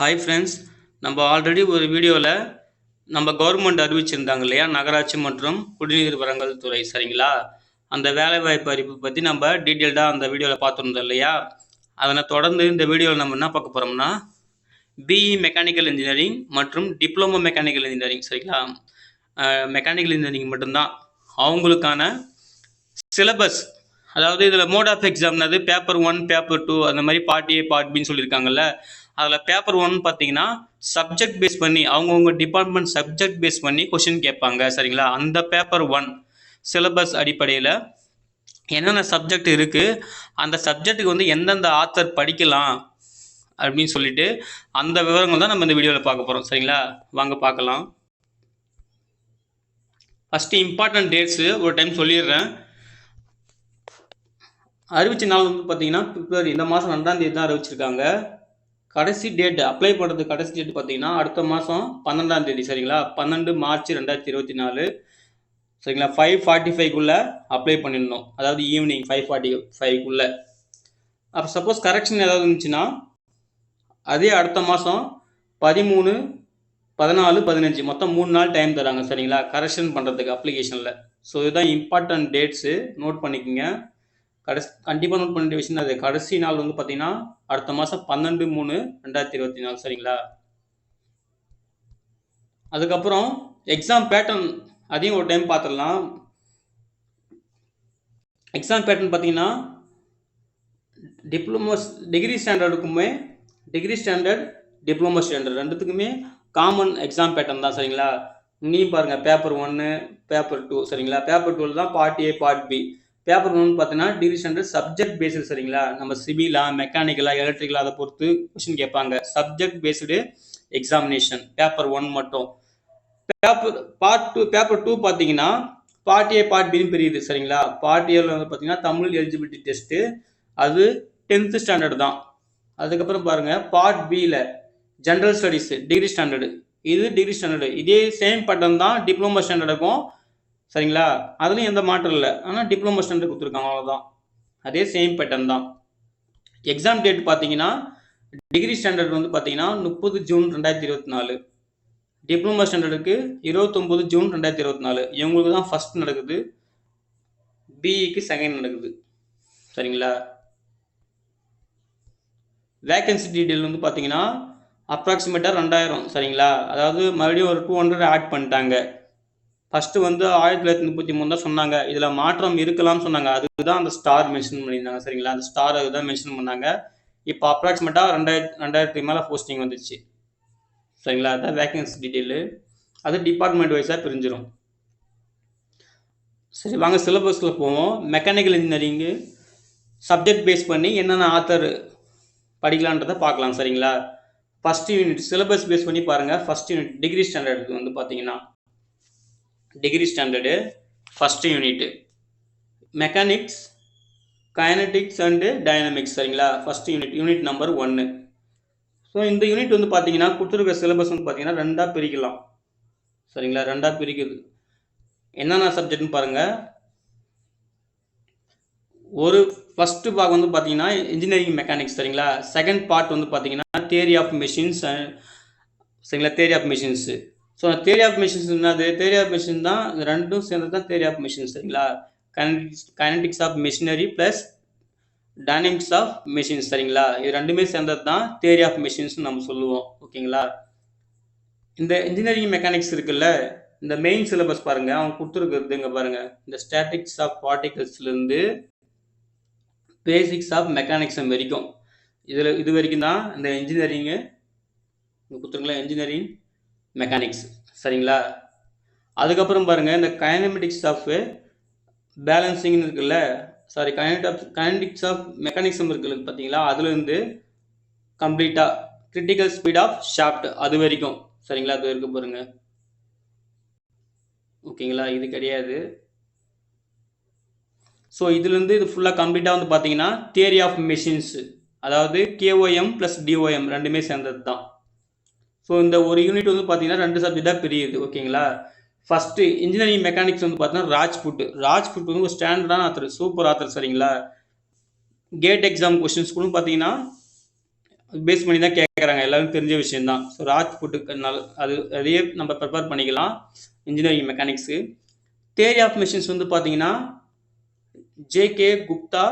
Hi friends நம்ம already ஒரு வீடியோவில் நம்ம கவர்மெண்ட் அறிவிச்சிருந்தாங்க இல்லையா? நகராட்சி மற்றும் குடிநீர் வழங்கல் துறை சரிங்களா? அந்த வேலைவாய்ப்பு அறிவிப்பு பற்றி நம்ம டீட்டெயில்டாக அந்த வீடியோவில் பார்த்துருந்தோம் இல்லையா? அதனை தொடர்ந்து இந்த வீடியோவில் நம்ம என்ன பார்க்க போகிறோம்னா பிஇ மெக்கானிக்கல் இன்ஜினியரிங் மற்றும் டிப்ளமோ மெக்கானிக்கல் இன்ஜினியரிங் சரிங்களா? மெக்கானிக்கல் இன்ஜினியரிங் மட்டும்தான். அவங்களுக்கான சிலபஸ் அதாவது இதில் மோட் ஆஃப் எக்ஸாம்னது பேப்பர் ஒன் பேப்பர் டூ அந்த மாதிரி பார்ட் ஏ பார்ட் பின்னு சொல்லியிருக்காங்கல்ல. அதில் பேப்பர் ஒன் பார்த்தீங்கன்னா சப்ஜெக்ட் பேஸ் பண்ணி அவங்கவுங்க டிபார்ட்மெண்ட் சப்ஜெக்ட் பேஸ் பண்ணி கொஷின் கேட்பாங்க சரிங்களா? அந்த பேப்பர் ஒன் சிலபஸ் அடிப்படையில் என்னென்ன சப்ஜெக்ட் இருக்குது அந்த சப்ஜெக்ட்டுக்கு வந்து எந்தெந்த ஆத்தர் படிக்கலாம் அப்படின்னு சொல்லிட்டு அந்த விவரங்கள் தான் நம்ம இந்த வீடியோவில் பார்க்க போகிறோம் சரிங்களா? வாங்க பார்க்கலாம். ஃபஸ்ட்டு இம்பார்ட்டன்ட் டேட்ஸு ஒரு டைம் சொல்லிடுறேன். அறிவிச்ச நாள் வந்து பார்த்தீங்கன்னா பிப்ரவரி இந்த மாதம் ரெண்டாம் தேதி தான் அறிவிச்சிருக்காங்க. கடைசி டேட் அப்ளை பண்ணுறது கடைசி டேட் பார்த்தீங்கன்னா அடுத்த மாதம் பன்னெண்டாம் தேதி சரிங்களா? பன்னெண்டு மார்ச் ரெண்டாயிரத்தி இருபத்தி நாலு. சரிங்களா? ஃபைவ் ஃபார்ட்டி ஃபைவ்க்குள்ளே அப்ளை பண்ணிடணும். அதாவது ஈவினிங் ஃபைவ் ஃபார்ட்டி ஃபைவ்க்குள்ளே அப்போ சப்போஸ் கரெக்ஷன் ஏதாவது இருந்துச்சுன்னா அதே அடுத்த மாதம் பதிமூணு பதினாலு பதினஞ்சு மொத்தம் மூணு நாள் டைம் தராங்க சரிங்களா? கரெக்ஷன் பண்ணுறதுக்கு அப்ளிகேஷனில் ஸோ இதுதான் இம்பார்ட்டன்ட் டேட்ஸு நோட் பண்ணிக்கோங்க. கடைசி கண்டிப்பாக நோட் பண்ண வேண்டிய விஷயம் அது. கடைசி நாள் வந்து பார்த்தீங்கன்னா அடுத்த மாதம் பன்னெண்டு மூணு ரெண்டாயிரத்தி இருபத்தி நாலு சரிங்களா? அதுக்கப்புறம் எக்ஸாம் பேட்டர்ன் அதையும் ஒரு டைம் பார்த்துடலாம் எக்ஸாம் பேட்டர்ன் பார்த்தீங்கன்னா டிப்ளமோ டிகிரி ஸ்டாண்டர்டுக்குமே டிகிரி ஸ்டாண்டர்ட் டிப்ளமோ ஸ்டாண்டர்ட் ரெண்டுத்துக்குமே காமன் எக்ஸாம் பேட்டர்ன் தான் சரிங்களா? நீ பாருங்கள் பேப்பர் ஒன்று பேப்பர் டூ சரிங்களா? பேப்பர் டூவில் தான் part A part B paper ஒன்று பார்த்தீங்கன்னா டிகிரி ஸ்டாண்டர்ட் சப்ஜெக்ட் பேஸ்டு சரிங்களா? நம்ம சிவிலா மெக்கானிக்கலா எலக்ட்ரிக்கலா அதை பொறுத்து கொஸ்டின் கேட்பாங்க. Subject based examination paper one மட்டும். Paper part two paper two பார்த்தீங்கன்னா பார்ட் ஏ பார்ட் பின்னு பிரியுது சரிங்களா? பார்ட் ஏல வந்து பார்த்தீங்கன்னா தமிழ் எலிஜிபிலிட்டி டெஸ்ட்டு அது டென்த்து ஸ்டாண்டர்ட் தான். அதுக்கப்புறம் பாருங்கள் பார்ட் பியில் ஜென்ரல் ஸ்டடீஸு டிகிரி ஸ்டாண்டர்டு இது டிகிரி ஸ்டாண்டர்டு இதே சேம் பட்டம் தான் டிப்ளமோ ஸ்டாண்டர்டுக்கும் சரிங்களா? அதுலேயும் எந்த மாற்றம் இல்லை. ஆனால் டிப்ளமோ ஸ்டாண்டர்ட் கொடுத்துருக்காங்க. அவ்வளோதான் அதே சேம் பேட்டர்ன் தான். எக்ஸாம் டேட் பார்த்தீங்கன்னா டிகிரி ஸ்டாண்டர்ட் வந்து பார்த்தீங்கன்னா முப்பது ஜூன் ரெண்டாயிரத்தி இருபத்தி நாலு. டிப்ளமோ ஸ்டாண்டர்டுக்கு இருபத்தொம்போது ஜூன் ரெண்டாயிரத்தி இருபத்தி நாலு. இவங்களுக்கு தான் ஃபஸ்ட் நடக்குது. பிஇக்கு செகண்ட் நடக்குது. சரிங்களா? வேகன்சி டீட்டெயில் வந்து பார்த்தீங்கன்னா அப்ராக்சிமேட்டாக ரெண்டாயிரம். சரிங்களா? அதாவது மறுபடியும் ஒரு டூ ஹண்ட்ரட் ஆட் பண்ணிட்டாங்க. ஃபஸ்ட்டு வந்து ஆயிரத்தி தொள்ளாயிரத்தி முப்பத்தி மூணு தான் சொன்னாங்க. இதில் மாற்றம் இருக்கலாம்னு சொன்னாங்க. அதுதான் அந்த ஸ்டார் மென்ஷன் பண்ணியிருந்தாங்க சரிங்களா? அந்த ஸ்டார் அதுதான் மென்ஷன் பண்ணாங்க. இப்போ அப்ராக்சிமேட்டாக ரெண்டாயிரத்தி ரெண்டாயிரத்தி மேலே போஸ்டிங் வந்துச்சு. சரிங்களா? அதுதான் வேக்கன்சி டீட்டெயிலு அது டிபார்ட்மெண்ட் வைஸாக பிரிஞ்சிடும் சரி வாங்க சிலபஸில் போவோம். மெக்கானிக்கல் இன்ஜினியரிங்கு சப்ஜெக்ட் பேஸ் பண்ணி என்னென்ன ஆத்தர் படிக்கலான்றதை பார்க்கலாம் சரிங்களா? ஃபஸ்ட் யூனிட் சிலபஸ் பேஸ் பண்ணி பாருங்கள் ஃபஸ்ட் யூனிட் டிகிரி ஸ்டாண்டர்டுக்கு வந்து பார்த்தீங்கன்னா degree standard first unit mechanics kinetics and dynamics சரிங்களா? ஃபஸ்ட் யூனிட் யூனிட் நம்பர் ஒன்று ஸோ இந்த யூனிட் வந்து பார்த்தீங்கன்னா கொடுத்துருக்க சிலபஸ் வந்து பார்த்தீங்கன்னா ரெண்டாக பிரிக்கலாம். சரிங்களா? ரெண்டாக பிரிக்குது. என்னென்ன சப்ஜெக்ட்னு பாருங்கள் ஒரு ஃபஸ்ட்டு பார்ட் வந்து பார்த்தீங்கன்னா இன்ஜினியரிங் மெக்கானிக்ஸ் சரிங்களா? செகண்ட் பார்ட் வந்து பார்த்தீங்கன்னா தேரி ஆஃப் மிஷின்ஸ் சரிங்களா? Theory of machines so theory of machines என்னது? தேரி ஆஃப் மிஷின் தான் ரெண்டும் சேர்ந்து தான் தேரி ஆஃப் மிஷின் சரிங்களா? Kinetics kinetics of machinery plus dynamics of machines சரிங்களா? இது ரெண்டுமே சேர்ந்தது தான் தேரி ஆஃப் மிஷின்ஸ் நம்ம சொல்லுவோம் ஓகேங்களா? இந்த இன்ஜினியரிங் மெக்கானிக்ஸ் இருக்குல்ல இந்த மெயின் சிலபஸ் பாருங்கள் அவங்க கொடுத்துருக்குறது இங்கே பாருங்கள் இந்த ஸ்டாட்டிக்ஸ் ஆஃப் பார்ட்டிகல்ஸ்லேருந்து பேசிக்ஸ் ஆஃப் மெக்கானிக்ஸம் வரைக்கும். இதில் இது வரைக்கும் தான் இந்த இன்ஜினியரிங்கு இங்கே கொடுத்துருங்களா இன்ஜினியரிங் மெக்கானிக்ஸ் சரிங்களா? அதுக்கப்புறம் பாருங்கள் இந்த கைனமெட்டிக்ஸ் ஆஃப் பேலன்சிங்னு இருக்குல்ல? Sorry kinetic of kinetics of mechanism இருக்குது பார்த்தீங்களா அதுலேருந்து கம்ப்ளீட்டாக கிரிட்டிக்கல் ஸ்பீட் ஆஃப் ஷாஃப்ட் அது வரைக்கும். சரிங்களா? அது வரைக்கும் பாருங்கள் ஓகேங்களா? இது கிடையாது. ஸோ இதுலேருந்து இது ஃபுல்லாக கம்ப்ளீட்டாக வந்து பார்த்தீங்கன்னா தியரி ஆஃப் மெஷின்ஸ் அதாவது கேஓஎம் ப்ளஸ் டிஓஎம் ரெண்டுமே சேர்ந்தது தான் ஸோ இந்த ஒரு யூனிட் வந்து பார்த்தீங்கன்னா ரெண்டு சப்ஜெக்டாக பிரியுது ஓகேங்களா ஃபஸ்ட்டு இன்ஜினியரிங் மெக்கானிக்ஸ் வந்து பார்த்தீங்கன்னா ராஜ்புட் ராஜ்புட் வந்து ஒரு ஸ்டாண்டர்டான ஆத்தர் சூப்பர் ஆத்தர் சரிங்களா? கேட் எக்ஸாம் கொஷின்ஸ் கூட பார்த்தீங்கன்னா பேஸ் பண்ணி தான் கேட்குறாங்க எல்லாரும் தெரிஞ்ச விஷயம்தான். ஸோ ராஜ்புட்டுக்கு நல்ல அது அதையே நம்ம ப்ரிப்பேர் பண்ணிக்கலாம் engineering mechanics theory of machines வந்து பார்த்தீங்கன்னா J K Gupta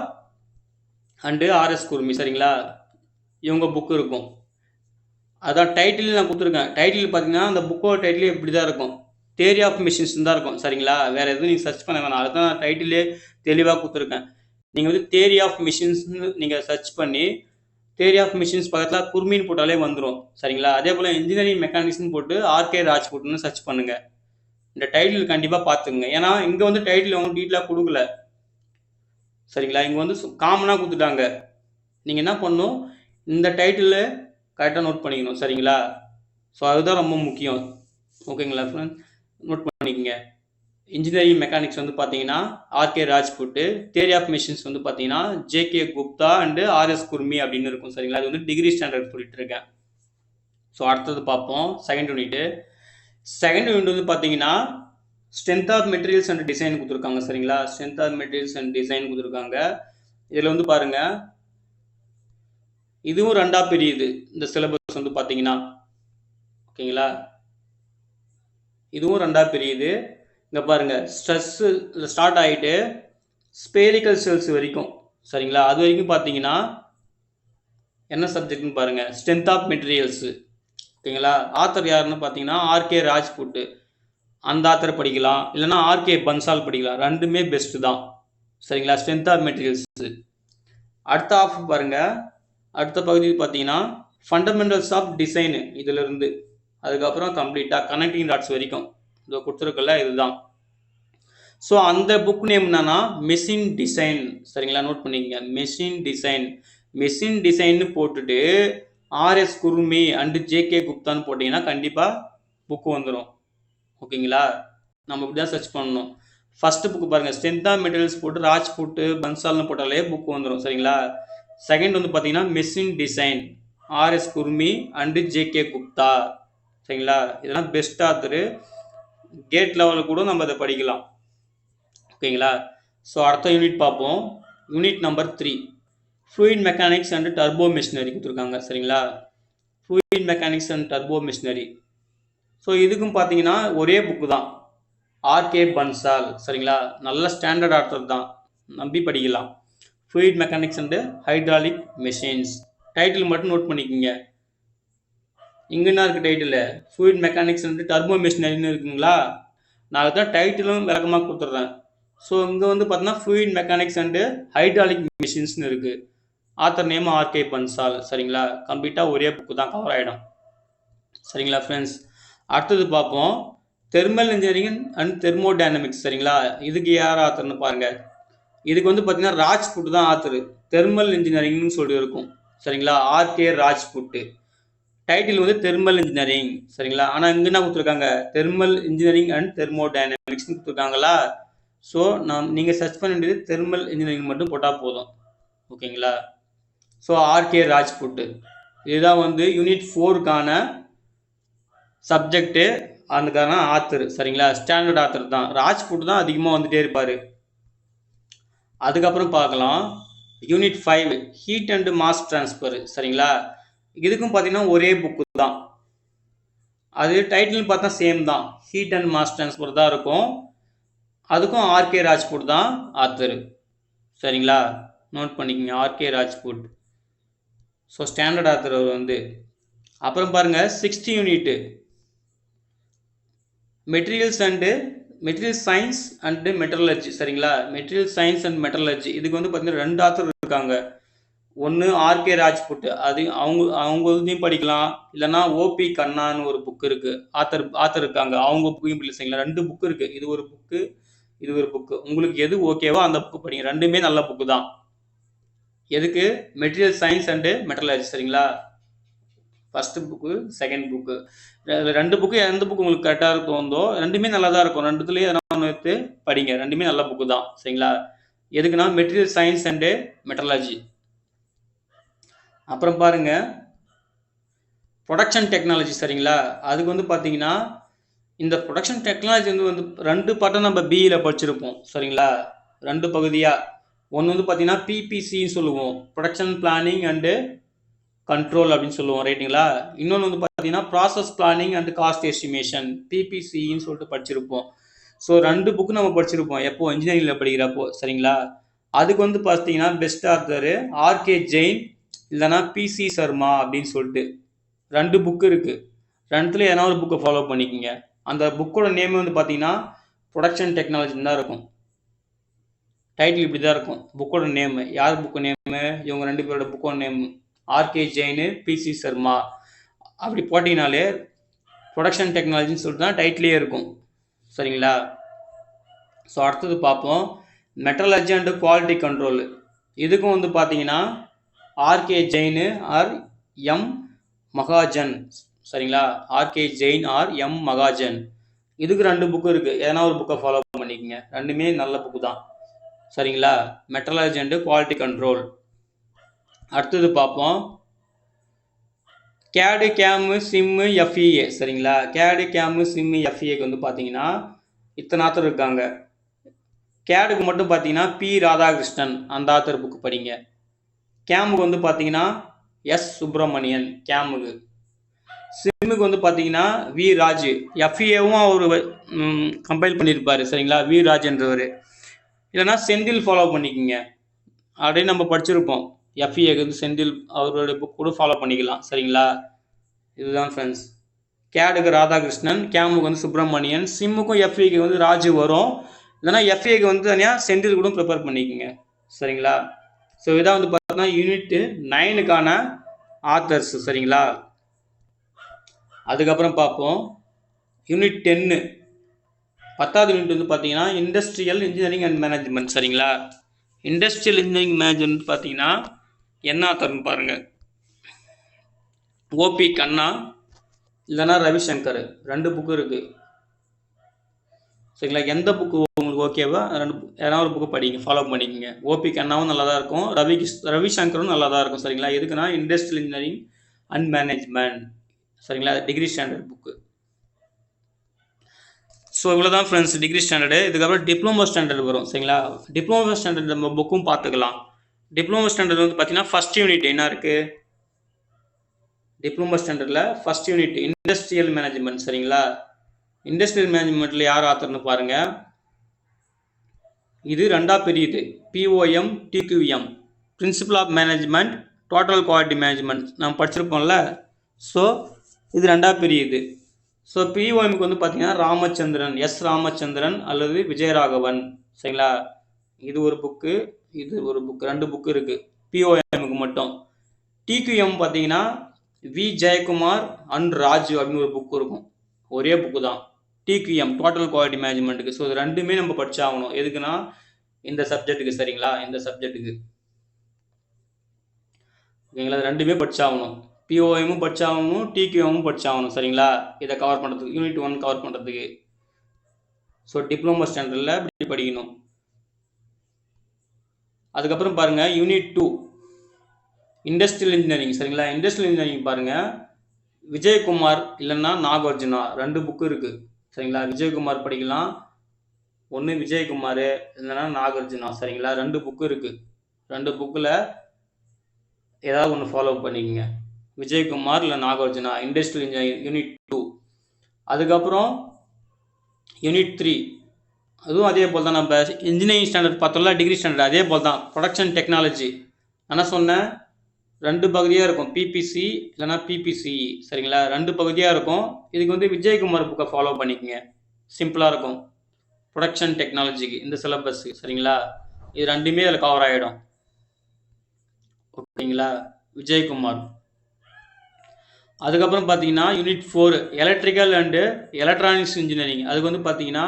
and R S Khurmi சரிங்களா? இவங்க புக்கு இருக்கும். அதான் டைட்டில் நான் கொடுத்துருக்கேன். டைட்டில் பார்த்தீங்கன்னா அந்த புக்கோட டைட்டில் இப்படி தான் இருக்கும். தேரி ஆஃப் மிஷின்ஸ் தான் இருக்கும் சரிங்களா? வேறு எதுவும் நீங்கள் சர்ச் பண்ண வேணாம். அதுதான் நான் டைட்டிலே தெளிவாக கொடுத்துருக்கேன். நீங்கள் வந்து தேரி ஆஃப் மிஷின்ஸ்னு நீங்கள் சர்ச் பண்ணி தேரி ஆஃப் மிஷின்ஸ் பக்கத்தில் குர்மின்னு போட்டாலே வந்துடும் சரிங்களா? அதே போல் இன்ஜினியரிங் மெக்கானிக்ஸ்னு போட்டு ஆர்கே ராஜ்புட்னு சர்ச் பண்ணுங்கள் இந்த டைட்டில் கண்டிப்பாக பார்த்துக்குங்க. ஏன்னா இங்கே வந்து டைட்டில் அவங்க டீட்டெயிலாக கொடுக்கல. சரிங்களா? இங்கே வந்து காமனாக கொடுத்துட்டாங்க. நீங்கள் என்ன பண்ணணும்? இந்த டைட்டிலில் கரெக்டாக நோட் பண்ணிக்கணும் சரிங்களா? ஸோ அதுதான் ரொம்ப முக்கியம். ஓகேங்களா ஃப்ரெண்ட் நோட் பண்ணிக்கோங்க. இன்ஜினியரிங் மெக்கானிக்ஸ் வந்து பார்த்தீங்கன்னா R K Rajput theory of machines வந்து பார்த்தீங்கன்னா J K Gupta and R S Khurmi அப்படின்னு இருக்கும் சரிங்களா? அது வந்து டிகிரி ஸ்டாண்டர்ட் சொல்லிட்டு இருக்கேன். ஸோ அடுத்தது பார்ப்போம். செகண்ட் யூனிட்டு செகண்ட் யூனிட் வந்து பார்த்தீங்கன்னா strength of materials and design கொடுத்துருக்காங்க சரிங்களா? Strength of materials and design கொடுத்துருக்காங்க. இதில் வந்து பாருங்கள் இதுவும் ரெண்டா பிரியுது. இந்த சிலபஸ் வந்து பார்த்தீங்கன்னா ஓகேங்களா? இதுவும் ரெண்டா பிரியுது. இங்கே பாருங்க. ஸ்ட்ரெஸ்ஸு ஸ்டார்ட் ஆகிட்டு ஸ்பேரிக்கல் செல்ஸ் வரைக்கும். சரிங்களா? அது வரைக்கும் பார்த்தீங்கன்னா என்ன சப்ஜெக்ட்னு பாருங்க. ஸ்ட்ரென்த் ஆஃப் மெட்டீரியல்ஸு ஓகேங்களா? ஆத்தர் யாருன்னு பார்த்தீங்கன்னா ஆர்கே ராஜ்புட்டு அந்த ஆத்தர் படிக்கலாம். இல்லைனா ஆர்கே பன்சால் படிக்கலாம். ரெண்டுமே பெஸ்ட்டு தான். சரிங்களா? ஸ்ட்ரென்த் ஆஃப் மெட்டீரியல்ஸு அடுத்த ஆஃப் பாருங்கள் அடுத்த பகுதி பார்த்தீங்கன்னா ஃபண்டமெண்டல்ஸ் ஆஃப் டிசைனு இதிலிருந்து. அதுக்கப்புறம் கம்ப்ளீட்டாக கனெக்டிங் டாட்ஸ் வரைக்கும். இதோ கொடுத்துருக்கல இதுதான். ஸோ அந்த புக் நேம் என்னன்னா மெஷின் டிசைன் சரிங்களா? நோட் பண்ணிக்கங்க. மெஷின் டிசைன் மெஷின் டிசைன்னு போட்டுட்டு ஆர்எஸ் குருமி அண்டு ஜேகே குப்தான்னு போட்டிங்கன்னா கண்டிப்பாக புக்கு வந்துடும் ஓகேங்களா? நம்ம இப்படி தான் சர்ச் பண்ணணும். ஃபஸ்ட்டு புக்கு பாருங்கள் ஸ்ட்ரென்த் ஆஃப் மெட்டீரியல்ஸ் போட்டு ராஜ் போட்டு பன்சால்னு போட்டாலே புக்கு வந்துடும் சரிங்களா? செகண்ட் வந்து பார்த்தீங்கன்னா machine design R S Khurmi and J K Gupta சரிங்களா? இதெல்லாம் பெஸ்ட் ஆத்தர் கேட் லெவலில் கூட நம்ம அதை படிக்கலாம். ஓகேங்களா? ஸோ அடுத்த யூனிட் பார்ப்போம். Unit number three fluid mechanics and turbo machinery கொடுத்துருக்காங்க. சரிங்களா? Fluid mechanics and turbo machinery so இதுக்கும் பார்த்தீங்கன்னா ஒரே புக்கு தான். ஆர்கே பன்சால் சரிங்களா? நல்ல ஸ்டாண்டர்ட் ஆர்த்தர் தான். நம்பி படிக்கலாம். Fluid mechanics and hydraulic machines title மட்டும் நோட் பண்ணிக்கோங்க. இங்கே என்ன இருக்குது title fluid mechanics and turbo மிஷினரின்னு இருக்குங்களா? நான் தான் டைட்டிலும் விளக்கமாக கொடுத்துட்றேன். ஸோ இங்கே வந்து பார்த்தீங்கன்னா ஃப்ளூயிட் மெக்கானிக்ஸ் அண்டு ஹைட்ராலிக் மிஷின்ஸ்னு இருக்குது ஆத்தர் நேம் ஆர்கே பன்சால் சரிங்களா? கம்ப்ளீட்டாக ஒரே புக்கு தான் கவர் ஆகிடும் சரிங்களா ஃப்ரெண்ட்ஸ் அடுத்தது பார்ப்போம். தெர்மல் இன்ஜினியரிங் அண்ட் தெர்மோடைனமிக்ஸ் சரிங்களா? இதுக்கு யார் ஆத்தர்னு பாருங்கள் இதுக்கு வந்து பார்த்தீங்கன்னா ராஜ்புட் தான் ஆத்தர் தெர்மல் இன்ஜினியரிங்னு சொல்லி இருக்கும். சரிங்களா? ஆர்கே ராஜ்புட்டு டைட்டில் வந்து தெர்மல் இன்ஜினியரிங் சரிங்களா? ஆனால் இங்கே என்ன கொடுத்துருக்காங்க? தெர்மல் இன்ஜினியரிங் அண்ட் தெர்மோடைனமிக்ஸ்னு கொடுத்துருக்காங்களா? ஸோ நாம் நீங்கள் சர்ச் பண்ண வேண்டியது தெர்மல் இன்ஜினியரிங் மட்டும் போட்டால் போதும். ஓகேங்களா? ஸோ ஆர்கே ராஜ்புட்டு இதுதான் வந்து யூனிட் ஃபோருக்கான சப்ஜெக்ட்டு அதுக்கான ஆத்தர் சரிங்களா? ஸ்டாண்டர்ட் ஆத்தர் தான். ராஜ்புட் தான் அதிகமாக வந்துகிட்டே இருப்பார். அதுக்கப்புறம் பார்க்கலாம். Unit five heat and mass transfer சரிங்களா? இதுக்கும் பார்த்தீங்கன்னா ஒரே புக்கு தான். அது டைட்டில் பார்த்தா சேம் தான். ஹீட் அண்ட் மாஸ் ட்ரான்ஸ்ஃபர் தான் இருக்கும். அதுக்கும் ஆர்கே ராஜ்புட் தான் ஆத்தர் சரிங்களா? நோட் பண்ணிக்கோங்க R K Rajput so standard author அவர் வந்து. அப்புறம் பாருங்கள் sixty unit materials and material science and metallurgy சரிங்களா? மெட்டீரியல் சயின்ஸ் அண்ட் மெட்டலர்ஜி இதுக்கு வந்து பார்த்தீங்கன்னா ரெண்டு ஆத்தர் இருக்காங்க. ஒன்று ஆர்கே ராஜ்புட் அது அவங்க அவங்க இதையும் படிக்கலாம். இல்லைன்னா ஓபி கண்ணான்னு ஒரு புக் இருக்குது ஆத்தர் ஆத்தர் இருக்காங்க. அவங்க புக்கையும் படிக்கலாம் சரிங்களா? ரெண்டு புக்கு இருக்குது இது ஒரு புக்கு இது ஒரு புக்கு உங்களுக்கு எது ஓகேவோ அந்த புக்கு படிங்க. ரெண்டுமே நல்ல புக்கு தான். எதுக்கு? மெட்டீரியல் சயின்ஸ் அண்டு மெட்டரலஜி சரிங்களா? ஃபஸ்ட்டு புக்கு செகண்ட் புக்கு ரெண்டு புக்கு எந்த புக்கு உங்களுக்கு கரெக்டாக தோணுதோ ரெண்டுமே நல்லா தான் இருக்கும். ரெண்டுத்துலேயே எதனா ஒன்று எடுத்து படிங்க. ரெண்டுமே நல்ல புக்கு தான். சரிங்களா? எதுக்குன்னா மெட்டீரியல் சயின்ஸ் அண்டு மெட்டலாஜி அப்புறம் பாருங்க. ப்ரொடக்ஷன் டெக்னாலஜி சரிங்களா? அதுக்கு வந்து பார்த்தீங்கன்னா இந்த ப்ரொடக்ஷன் டெக்னாலஜி வந்து வந்து ரெண்டு பாட்டை நம்ம பிஇயில் படிச்சிருப்போம். சரிங்களா? ரெண்டு பகுதியாக ஒன்று வந்து பார்த்தீங்கன்னா பிபிசின்னு சொல்லுவோம். ப்ரொடக்ஷன் பிளானிங் அண்டு கண்ட்ரோல் அப்படின்னு சொல்லுவோம் ரைட்டுங்களா இன்னொன்று வந்து பார்த்தீங்கன்னா process planning and cost estimation பிபிசின்னு சொல்லிட்டு படிச்சிருப்போம். ஸோ ரெண்டு புக்கு நம்ம படிச்சிருப்போம். எப்போ? இன்ஜினியரிங்கில் படிக்கிறப்போ. சரிங்களா? அதுக்கு வந்து பார்த்தீங்கன்னா பெஸ்ட் ஆத்தர் ஆர்கே ஜெயின் இல்லைனா பிசி சர்மா அப்படின்னு சொல்லிட்டு ரெண்டு புக்கு இருக்குது ரெண்டுத்துல ஏதாவது ஒரு புக்கை ஃபாலோ பண்ணிக்கோங்க. அந்த புக்கோட நேம் வந்து பார்த்தீங்கன்னா ப்ரொடக்ஷன் டெக்னாலஜின்னு தான் இருக்கும். டைட்டில் இப்படி தான் இருக்கும் புக்கோட நேமு யார் புக்கு நேமு இவங்க ரெண்டு பேரோட புக்கோட name R K Jain P C Sharma. அப்படி போட்டிங்கனாலே ப்ரொடக்ஷன் டெக்னாலஜின்னு சொல்லிட்டு தான் டைட்டிலே இருக்கும். சரிங்களா? ஸோ அடுத்தது பார்ப்போம். மெட்ரலஜி அண்டு குவாலிட்டி கண்ட்ரோல் இதுக்கும் வந்து பார்த்தீங்கன்னா R K Jain R M Mahajan. சரிங்களா? R K Jain R M Mahajan. இதுக்கு ரெண்டு புக்கு இருக்குது எதனா ஒரு புக்கை ஃபாலோ பண்ணிக்கோங்க. ரெண்டுமே நல்ல புக்கு தான். சரிங்களா? மெட்ரலஜி அண்டு குவாலிட்டி கண்ட்ரோல் அடுத்தது பார்ப்போம். கேடு கேமு சிம்மு எஃப்இஏ சரிங்களா? கேடு கேமு சிம்மு எஃப்இஏக்கு வந்து பார்த்தீங்கன்னா இத்தனை ஆத்தர் இருக்காங்க. கேடுக்கு மட்டும் பார்த்தீங்கன்னா பி ராதாகிருஷ்ணன் அந்த ஆத்தர் புக்கு படிங்க. கேமுக்கு வந்து பார்த்தீங்கன்னா எஸ் சுப்பிரமணியன் கேமுக்கு சிம்முக்கு வந்து பார்த்தீங்கன்னா வி ராஜு எஃப்இஏவும் அவர் கம்பைல் பண்ணியிருப்பார். சரிங்களா? வி ராஜ்ன்றவர் இல்லைன்னா செந்தில் ஃபாலோ பண்ணிக்கோங்க. அப்படியே நம்ம படிச்சிருப்போம். எஃப்இஏக்கு வந்து செந்தில் அவரோட புக் கூட ஃபாலோ பண்ணிக்கலாம். சரிங்களா? இதுதான் ஃப்ரெண்ட்ஸ் கேடுக்கு ராதாகிருஷ்ணன் கேமுக்கு வந்து சுப்பிரமணியன் சிம்முக்கும் எஃப்ஏக்கு வந்து ராஜு வரும். இல்லைனா எஃப்ஏக்கு வந்து தனியாக செந்தில் கூட ப்ரிப்பேர் பண்ணிக்கோங்க. சரிங்களா? ஸோ இதான் வந்து பார்த்தோம்னா யூனிட்டு நைனுக்கான ஆத்தர்ஸ் சரிங்களா? அதுக்கப்புறம் பார்ப்போம். யூனிட் டென்னு பத்தாவது யூனிட் வந்து பார்த்தீங்கன்னா இண்டஸ்ட்ரியல் இன்ஜினியரிங் அண்ட் மேனேஜ்மெண்ட் சரிங்களா? இண்டஸ்ட்ரியல் இன்ஜினியரிங் மேனேஜ்மெண்ட் பார்த்தீங்கன்னா என்ன ஆத்தர்னு பாருங்கள் ஓபி கண்ணா இல்லைன்னா ரவிசங்கர் ரெண்டு புக்கு இருக்குது சரிங்களா? எந்த புக்கு உங்களுக்கு ஓகேவா ரெண்டு ஏதாவது ஒரு புக்கு படிங்க ஃபாலோ பண்ணிக்கோங்க. ஓபி கண்ணாவும் நல்லா தான் இருக்கும். ரவி ரவிசங்கரும் நல்லா தான் இருக்கும் சரிங்களா? எதுக்குன்னா இண்டஸ்ட்ரியல் இன்ஜினியரிங் அண்ட் மேனேஜ்மெண்ட் சரிங்களா? டிகிரி ஸ்டாண்டர்ட் புக்கு ஸோ இவ்வளோ தான் ஃப்ரெண்ட்ஸ் டிகிரி ஸ்டாண்டர்டு இதுக்கப்புறம் டிப்ளமோ ஸ்டாண்டர்ட் வரும் சரிங்களா? டிப்ளமோ ஸ்டாண்டர்ட் நம்ம புக்கும் பார்த்துக்கலாம். டிப்ளமோ ஸ்டாண்டர்ட் வந்து பார்த்தீங்கன்னா ஃபஸ்ட் யூனிட் என்ன இருக்குது டிப்ளமோ ஸ்டாண்டர்டில் ஃபஸ்ட் யூனிட் இண்டஸ்ட்ரியல் மேனேஜ்மெண்ட் சரிங்களா? இண்டஸ்ட்ரியல் மேனேஜ்மெண்ட்டில் யார் ஆத்தர்னு பாருங்கள் இது ரெண்டா பெரியது. P O M T Q M principle of management total quality management நம்ம படிச்சிருப்போம்ல? ஸோ இது ரெண்டா பெரியது. ஸோ பிஓஎம்க்கு வந்து பார்த்தீங்கன்னா ராமச்சந்திரன் எஸ் ராமச்சந்திரன் அல்லது விஜயராகவன். சரிங்களா? இது ஒரு புக்கு இது ஒரு புக்கு ரெண்டு புக்கு இருக்குது பிஓஎம்க்கு மட்டும். டிக்யூஎம் பார்த்தீங்கன்னா வி ஜெயக்குமார் அண்ட் ராஜு அப்படின்னு ஒரு புக் இருக்கும். ஒரே புக்கு தான். T Q M total quality மேனேஜ்மெண்ட்டுக்கு so இது ரெண்டுமே நம்ம படிச்சாகணும். எதுக்குன்னா இந்த சப்ஜெக்ட்டுக்கு சரிங்களா? இந்த சப்ஜெக்ட்டுக்கு ஓகேங்களா? ரெண்டுமே படிச்சாகணும். பிஓஎம்மும் படிச்சாகணும் டிக்யூஎம்மும் படிச்சாகணும். சரிங்களா? இதை கவர் பண்ணுறதுக்கு யூனிட் ஒன் கவர் பண்ணுறதுக்கு ஸோ டிப்ளமோ ஸ்டாண்டர்டில் இப்படி படிக்கணும். அதுக்கப்புறம் பாருங்கள் யூனிட் டூ இண்டஸ்ட்ரியல் இன்ஜினியரிங் சரிங்களா? இண்டஸ்ட்ரியல் இன்ஜினியரிங் பாருங்கள் விஜயகுமார் இல்லைன்னா நாகார்ஜுனா ரெண்டு புக்கு இருக்குது சரிங்களா? விஜயகுமார் படிக்கலாம். ஒன்று விஜயகுமார் இல்லைன்னா நாகார்ஜுனா சரிங்களா? ரெண்டு புக்கு இருக்குது ரெண்டு புக்கில் ஏதாவது ஒன்று ஃபாலோ பண்ணிக்கோங்க. விஜயகுமார் இல்லை Nagarjuna industrial engineering unit two அதுக்கப்புறம் யூனிட் த்ரீ அதுவும் அதே போல் தான் நம்ம இன்ஜினியரிங் ஸ்டாண்டர்ட் பார்த்தோம்ல டிகிரி ஸ்டாண்டர்ட் அதே போல் தான். ப்ரொடக்ஷன் டெக்னாலஜி ஆனால் சொன்னேன்? ரெண்டு பகுதியாக இருக்கும். பிபிசி இல்லைனா பிபிசிஇ சரிங்களா? ரெண்டு பகுதியாக இருக்கும். இதுக்கு வந்து விஜயகுமார் புக்கை ஃபாலோ பண்ணிக்கோங்க. சிம்பிளாக இருக்கும். ப்ரொடக்ஷன் டெக்னாலஜிக்கு இந்த சிலபஸ் சரிங்களா? இது ரெண்டுமே அதில் கவர் ஆகிடும் ஓகேங்களா? விஜயகுமார். அதுக்கப்புறம் பார்த்தீங்கன்னா unit four electrical and electronics engineering அதுக்கு வந்து பார்த்தீங்கன்னா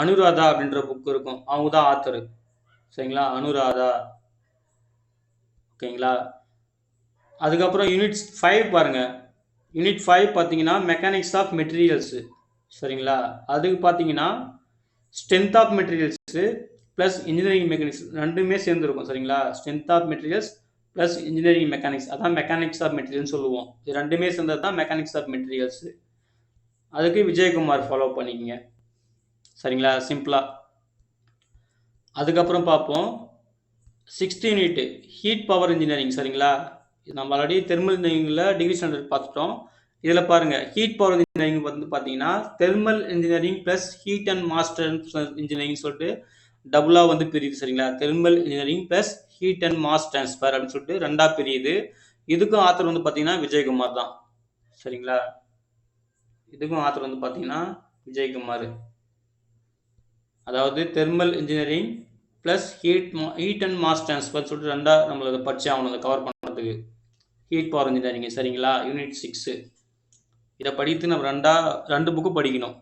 அனுராதா அப்படின்ற புக் இருக்கும். அவங்க தான் ஆத்தர் சரிங்களா? அனுராதா. ஓகேங்களா? அதுக்கப்புறம் யூனிட் ஃபைவ் பாருங்கள் யூனிட் ஃபைவ் பார்த்தீங்கன்னா மெக்கானிக்ஸ் ஆஃப் மெட்டீரியல்ஸு சரிங்களா? அதுக்கு பார்த்தீங்கன்னா strength of materials plus engineering mechanics ரெண்டுமே சேர்ந்துருக்கும். சரிங்களா? Strength of materials plus engineering mechanics அதான் மெக்கானிக்ஸ் ஆஃப் மெட்டீரியல்னு சொல்லுவோம். இது ரெண்டுமே சேர்ந்தது தான் மெக்கானிக்ஸ் ஆஃப் மெட்டீரியல்ஸு அதுக்கு விஜயகுமார் ஃபாலோ பண்ணிக்கங்க. சரிங்களா? சிம்பிளாக அதுக்கப்புறம் பார்ப்போம். Sixth unit heat power engineering சரிங்களா? நம்ம ஆல்ரெடி தெர்மல் இன்ஜினியரிங்கில் டிகிரி ஸ்டாண்டர்ட் பார்த்துட்டோம். இதில் பாருங்கள் ஹீட் பவர் இன்ஜினியரிங் வந்து பார்த்தீங்கன்னா thermal engineering plus heat and master engineering சொல்லிட்டு டபுளாக வந்து பிரியுது சரிங்களா? Thermal engineering plus heat and mass transfer அப்படின்னு சொல்லிட்டு ரெண்டாக பிரியுது. இதுக்கும் ஆத்தர் வந்து பார்த்தீங்கன்னா விஜயகுமார் தான். சரிங்களா? இதுக்கும் ஆத்தர் வந்து பார்த்தீங்கன்னா விஜயகுமார். அதாவது thermal engineering plus heat heat and mass transfer சொல்லிட்டு ரெண்டாக நம்மளை படிச்சு ஆகணும் அதை கவர் பண்ணுறதுக்கு ஹீட் பவர் இன்ஜினியரிங் சரிங்களா? யூனிட் சிக்ஸு இதை படித்து நம்ம ரெண்டா ரெண்டு புக்கு படிக்கணும்.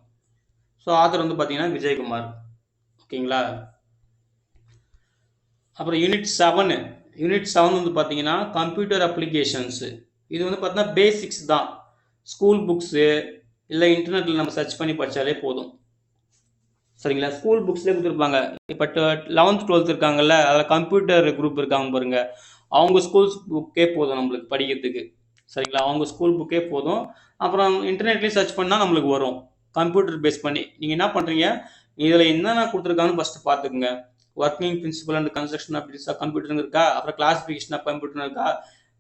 ஸோ ஆத்தர் வந்து பார்த்தீங்கன்னா விஜயகுமார். ஓகேங்களா? அப்புறம் யூனிட் செவனு யூனிட் செவன் வந்து பார்த்தீங்கன்னா கம்ப்யூட்டர் அப்ளிகேஷன்ஸு இது வந்து பார்த்தீங்கன்னா பேசிக்ஸ் தான். ஸ்கூல் புக்ஸு இல்லை இன்டர்நெட்டில் நம்ம சர்ச் பண்ணி படித்தாலே போதும். சரிங்களா? ஸ்கூல் புக்ஸ்லேயே கொடுத்துருப்பாங்க. இப்போ லெவன்த் டுவெல்த் இருக்காங்கல்ல அதில் கம்ப்யூட்டர் குரூப் இருக்காங்க பாருங்க. அவங்க ஸ்கூல்ஸ் புக்கே போதும் நம்மளுக்கு படிக்கிறதுக்கு. சரிங்களா? அவங்க ஸ்கூல் புக்கே போதும். அப்புறம் இன்டர்நெட்லேயும் சர்ச் பண்ணால் நம்மளுக்கு வரும். கம்ப்யூட்டர் பேஸ் பண்ணி. நீங்கள் என்ன பண்ணுறீங்க இதில் என்னென்ன கொடுத்துருக்காங்கன்னு ஃபஸ்ட்டு பார்த்துக்குங்க. Working principle and construction of computer இருக்கா? அப்புறம் கிளாசிஃபிகேஷன் ஆஃப் கம்ப்யூட்டர் இருக்கா?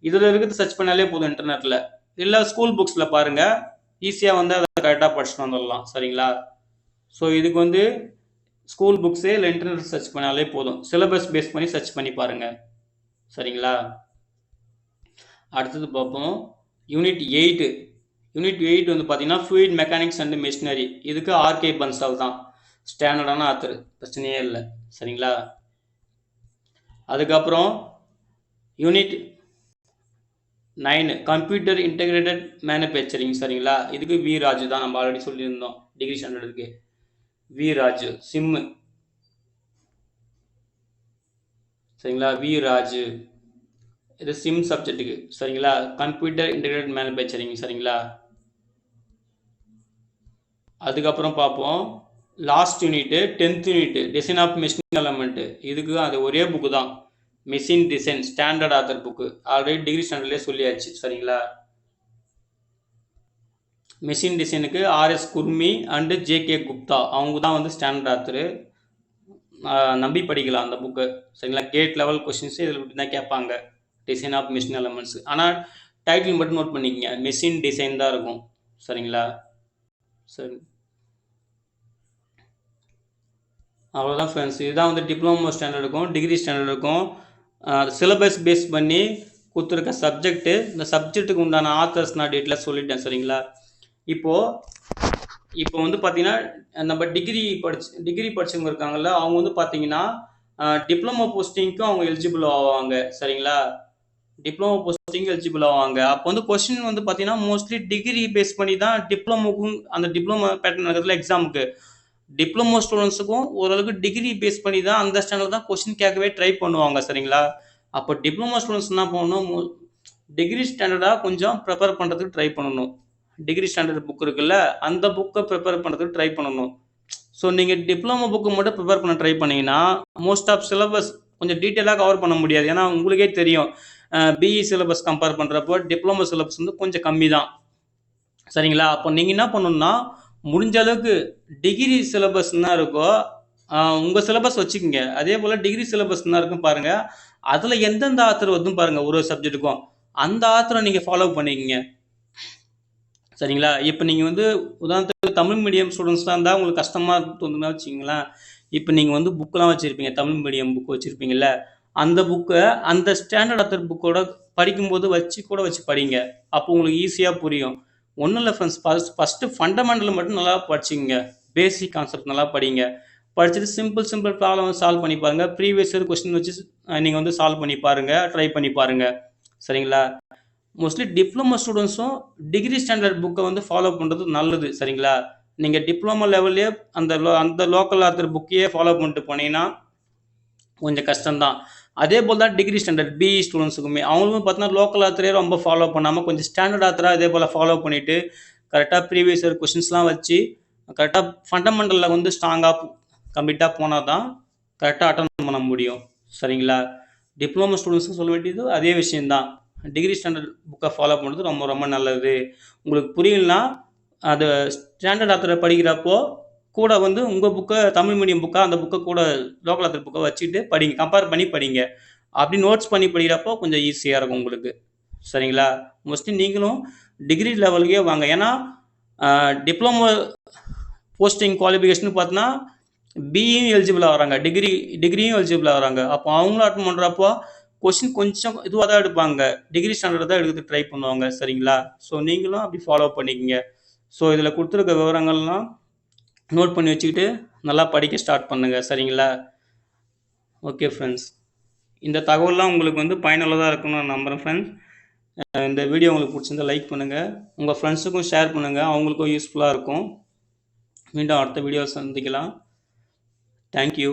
இதில் இருக்கிறது சர்ச் பண்ணாலே போதும் இன்டர்நெட்டில் இல்லை ஸ்கூல் புக்ஸில் பாருங்கள் ஈஸியாக வந்து அதை கரெக்டாக படிச்சுட்டு வந்துடலாம். சரிங்களா? ஸோ இதுக்கு வந்து ஸ்கூல் புக்ஸே இல்லை இன்டர்நெட் சர்ச் பண்ணாலே போதும். சிலபஸ் பேஸ் பண்ணி சர்ச் பண்ணி பாருங்கள் சரிங்களா? அடுத்தது பார்ப்போம். யூனிட் எயிட்டு யூனிட் எயிட் வந்து பார்த்தீங்கன்னா ஃப்ளூயிட் மெக்கானிக்ஸ் அண்ட் மிஷினரி இதுக்கு ஆர்கே பன்சால் தான். ஸ்டாண்டர்டான ஆத்தர் பிரச்சனையே இல்லை. சரிங்களா? அதுக்கப்புறம் unit nine computer integrated manufacturing சரிங்களா? இதுக்கு வி ராஜு தான். நம்ம ஆல்ரெடி சொல்லியிருந்தோம். டிகிரி ஸ்டாண்டர்டுக்கு வி ராஜு சிம்மு. சரிங்களா? வி ராஜு இது சிம் சப்ஜெக்ட்டுக்கு. சரிங்களா? கம்ப்யூட்டர் இன்டகிரேட்டட் மேனுஃபேக்சரிங் சரிங்களா? அதுக்கப்புறம் பார்ப்போம். Last unit tenth unit design of machine element இதுக்கு அது ஒரே புக்கு தான். Machine design standard author book. Already degree ஸ்டாண்டர்ட்லேயே சொல்லியாச்சு. சரிங்களா? மிஷின் டிசைனுக்கு R S Khurmi and J K Gupta அவங்க தான் வந்து ஸ்டாண்டர்ட் ஆத்தரு நம்பி படிக்கலாம் அந்த புக்கு சரிங்களா? கேட் லெவல் கொஷின்ஸு இதில் இப்படி தான் கேட்பாங்க. டிசைன் ஆஃப் மிஷின் எலமெண்ட்ஸ் ஆனால் டைட்டில் மட்டும் நோட் பண்ணிக்கங்க. மிஷின் டிசைன் தான் இருக்கும். சரிங்களா? சரி. அவ்வளோதான் ஃப்ரெண்ட்ஸ் இதுதான் வந்து டிப்ளமோ ஸ்டாண்டர்டுக்கும் டிகிரி ஸ்டாண்டர்டுக்கும் சிலபஸ் பேஸ் பண்ணி கொடுத்துருக்க சப்ஜெக்ட்டு இந்த சப்ஜெக்ட்டுக்கு உண்டான ஆத்தர்ஸ் நான் டேட்டில் சொல்லிட்டேன். சரிங்களா? இப்போது இப்போ வந்து பார்த்தீங்கன்னா நம்ம டிகிரி படிச்சு டிகிரி படிச்சவங்க இருக்காங்கல்ல அவங்க வந்து பார்த்தீங்கன்னா டிப்ளமோ போஸ்டிங்க்கும் அவங்க எலிஜிபிள் ஆவாங்க. சரிங்களா? டிப்ளமோ போஸ்டிங் எலிஜிபிள் ஆவாங்க. அப்போ வந்து கொஸ்டின் வந்து பார்த்தீங்கன்னா மோஸ்ட்லி டிகிரி பேஸ் பண்ணி தான் டிப்ளமோக்கும் அந்த டிப்ளமோ பேட்டர்ன் நடக்கிறதுல எக்ஸாமுக்கு டிப்ளமோ ஸ்டூடெண்ட்ஸுக்கும் ஓரளவுக்கு டிகிரி பேஸ் பண்ணி தான் அந்த ஸ்டாண்டர்ட் தான் கொஸ்டின் கேட்கவே ட்ரை பண்ணுவாங்க சரிங்களா? அப்போ டிப்ளமோ ஸ்டூடெண்ட்ஸ் என்ன பண்ணணும் டிகிரி ஸ்டாண்டர்டாக கொஞ்சம் ப்ரிப்பேர் பண்ணுறதுக்கு ட்ரை பண்ணணும். டிகிரி ஸ்டாண்டர்ட் புக் இருக்குல்ல அந்த புக்கை ப்ரிப்பேர் பண்ணுறதுக்கு ட்ரை பண்ணணும். ஸோ நீங்கள் டிப்ளமோ புக்கு மட்டும் ப்ரிப்பேர் பண்ண ட்ரை பண்ணிங்கன்னா மோஸ்ட் ஆஃப் சிலபஸ் கொஞ்சம் டீட்டெயிலாக கவர் பண்ண முடியாது. ஏன்னா உங்களுக்கே தெரியும். பிஇ சிலபஸ் கம்பேர் பண்ணுறப்போ டிப்ளமோ சிலபஸ் வந்து கொஞ்சம் கம்மி தான் சரிங்களா? அப்போ நீங்கள் என்ன பண்ணணும்னா முடிஞ்ச அளவுக்கு டிகிரி சிலபஸ் என்ன இருக்கோ உங்கள் சிலபஸ் வச்சுக்கோங்க. அதே போல் டிகிரி சிலபஸ் என்ன இருக்கும் பாருங்கள் அதில் எந்தெந்த ஆத்தர் வந்து பாருங்கள் ஒரு சப்ஜெக்ட்டுக்கும் அந்த ஆத்தரை நீங்கள் ஃபாலோ பண்ணிக்கோங்க. சரிங்களா? இப்போ நீங்கள் வந்து உதாரணத்துக்கு தமிழ் மீடியம் ஸ்டூடெண்ட்ஸ்லாம் இருந்தால் உங்களுக்கு கஷ்டமாக தோணுதுன்னா வச்சுங்களேன் இப்போ நீங்கள் வந்து புக்கெலாம் வச்சுருப்பீங்க. தமிழ் மீடியம் புக் வச்சுருப்பீங்கல்ல. அந்த புக்கை அந்த ஸ்டாண்டர்ட் ஆத்தர் புக்கோட படிக்கும்போது வச்சு கூட வச்சு படிங்க. அப்போ உங்களுக்கு ஈஸியாக புரியும். ஒன்றும் இல்லை ஃப்ரெண்ட்ஸ் ஃபஸ்ட் ஃபஸ்ட்டு ஃபண்டமெண்டல் மட்டும் நல்லா படிச்சிங்க பேசிக் கான்செப்ட் நல்லா படிங்க. படிச்சுட்டு சிம்பிள் சிம்பிள் ப்ராப்ளம் சால்வ் பண்ணி பாருங்கள் ப்ரீவியஸ் இயர் கொஸ்டின் வச்சு நீங்கள் வந்து சால்வ் பண்ணி பாருங்கள் ட்ரை பண்ணி பாருங்கள் சரிங்களா? மோஸ்ட்லி டிப்ளமோ ஸ்டூடெண்ட்ஸும் டிகிரி ஸ்டாண்டர்ட் புக்கை வந்து ஃபாலோ பண்ணுறது நல்லது சரிங்களா? நீங்கள் டிப்ளமோ லெவல்லே அந்த லோ அந்த லோக்கல் ஆத்தர் புக்கையே ஃபாலோ பண்ணிட்டு போனீங்கன்னா கொஞ்சம் கஷ்டம்தான். அதே போல் தான் டிகிரி ஸ்டாண்டர்ட் பிஇ ஸ்டூடெண்ட்ஸுக்குமே அவங்களும் பார்த்தீங்கன்னா லோக்கல் ஆத்தரே ரொம்ப ஃபாலோ பண்ணாமல் கொஞ்சம் ஸ்டாண்டர்ட் ஆத்தராக இதே போல் ஃபாலோ பண்ணிவிட்டு கரெக்டாக ப்ரீவியஸ் இயர் கொஷின்ஸ்லாம் வச்சு கரெக்டாக ஃபண்டமெண்டலில் வந்து ஸ்ட்ராங்காக கம்ப்ளீட்டாக போனால் தான் கரெக்டாக அட்டன் பண்ண முடியும் சரிங்களா? டிப்ளமோ ஸ்டூடெண்ட்ஸுக்கு சொல்ல வேண்டியது அதே விஷயந்தான் டிகிரி ஸ்டாண்டர்ட் புக்கை ஃபாலோ பண்ணுறது ரொம்ப ரொம்ப நல்லது. உங்களுக்கு புரியலனா அது ஸ்டாண்டர்ட் ஆத்தரை படிக்கிறப்போ கூட வந்து உங்கள் புக்கை தமிழ் மீடியம் புக்கை அந்த புக்கை கூட லோக்கல் ஆத்தர் புக்கை வச்சுட்டு படிங்க கம்பேர் பண்ணி படிங்க. அப்படி நோட்ஸ் பண்ணி படிக்கிறப்போ கொஞ்சம் ஈஸியாக இருக்கும் உங்களுக்கு. சரிங்களா? மோஸ்ட்லி நீங்களும் டிகிரி லெவலுக்கே வாங்க. ஏன்னா டிப்ளமோ போஸ்டிங் குவாலிஃபிகேஷன் பார்த்தீங்கன்னா பிஇயும் எலிஜிபிளாக வராங்க டிகிரி டிகிரியும் எலிஜிபிளாக வராங்க அப்போ அவங்களும் அட்டன் பண்ணுறப்போ கொஸ்டின் கொஞ்சம் இதுவாக தான் எடுப்பாங்க. டிகிரி ஸ்டாண்டர்ட் தான் எடுத்து ட்ரை பண்ணுவாங்க சரிங்களா? ஸோ நீங்களும் அப்படி ஃபாலோ பண்ணிக்கங்க. ஸோ இதில் கொடுத்துருக்க விவரங்கள்லாம் நோட் பண்ணி வச்சுக்கிட்டு நல்லா படிக்க ஸ்டார்ட் பண்ணுங்கள் சரிங்களா? ஓகே ஃப்ரெண்ட்ஸ் இந்த தகவல்லாம் உங்களுக்கு வந்து பயனுள்ளதாக இருக்கும்னு நான் நம்புகிறேன் ஃப்ரெண்ட்ஸ் இந்த வீடியோ உங்களுக்கு பிடிச்சிருந்தா லைக் பண்ணுங்கள் உங்கள் ஃப்ரெண்ட்ஸுக்கும் ஷேர் பண்ணுங்கள் அவங்களுக்கும் யூஸ்ஃபுல்லாக இருக்கும். மீண்டும் அடுத்த வீடியோ சந்திக்கலாம். தேங்க்யூ